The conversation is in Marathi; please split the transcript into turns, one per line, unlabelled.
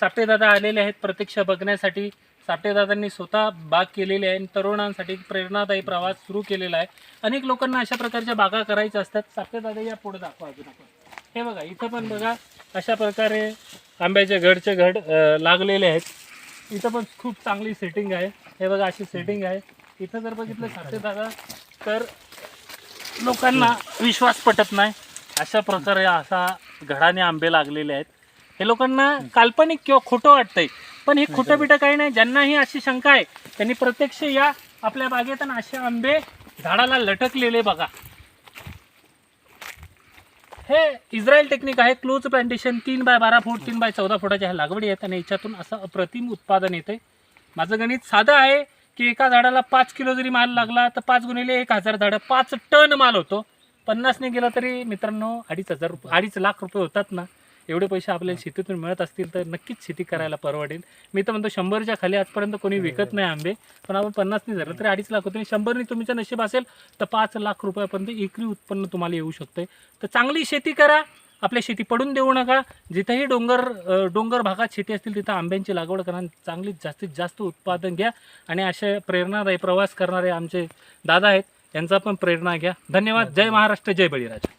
सापेदादा आलेले आहेत प्रत्यक्ष बघण्यासाठी. सापेदादांनी स्वतः बाग केलेली आहे आणि तरुणांसाठी प्रेरणादायी प्रवास सुरू केलेला आहे. अनेक लोकांना अशा प्रकारच्या बागा करायच्या असतात. सापेदादा या पुढे दाखवा अजून आपण. हे बघा इथं पण बघा अशा प्रकारे आंब्याचे घडचे घड लागलेले आहेत. इथं पण खूप चांगली सेटिंग आहे. हे बघा अशी सेटिंग आहे. इथं जर बघितलं सापेदादा तर लोकांना विश्वास पटत नाही. अशा प्रकारे असा घडाने आंबे लागलेले आहेत. हे लोकांना काल्पनिक किंवा खोटं वाटतंय. पण हे खोटं बिटं काही नाही. ज्यांनाही अशी शंका आहे त्यांनी प्रत्यक्ष या आपल्या बागेत आणि असे आंबे झाडाला लटकलेले बघा. हे इस्रायल टेक्निक आहे. क्लोज प्लांटेशन तीन बाय बारा फूट तीन बाय चौदा फुटाच्या ह्या लागवडी आहेत आणि याच्यातून असं अप्रतिम उत्पादन येते माझं गणित साधं आहे की एका झाडाला पाच किलो जरी माल लागला तर पाच गुणिले एक हजार झाडं. पाच टन माल होतो. पन्नासने गेलं तरी मित्रांनो अडीच हजार रुपये अडीच लाख रुपये होतात ना. एवढे पैसे आपल्याला शेतीतून मिळत असतील तर नक्कीच शेती करायला परवडेल. मी तर म्हणतो शंभरच्या खाली आजपर्यंत कोणी विकत नाही आंबे. पण आपण पन्नासनी झालं तरी अडीच लाख होते. शंभरनी तुमचं नशीब असेल तर पाच लाख रुपयापर्यंत एकरी उत्पन्न तुम्हाला येऊ शकतं तर चांगली शेती करा. आपल्या शेती पडून देऊ नका. जिथेही डोंगर डोंगर भागात शेती असतील तिथं आंब्यांची लागवड करा आणि जास्तीत जास्त उत्पादन घ्या. आणि असे प्रेरणादायी प्रवास करणारे आमचे दादा आहेत यांचा पण प्रेरणा घ्या. धन्यवाद. जय महाराष्ट्र. जय बळीराजा.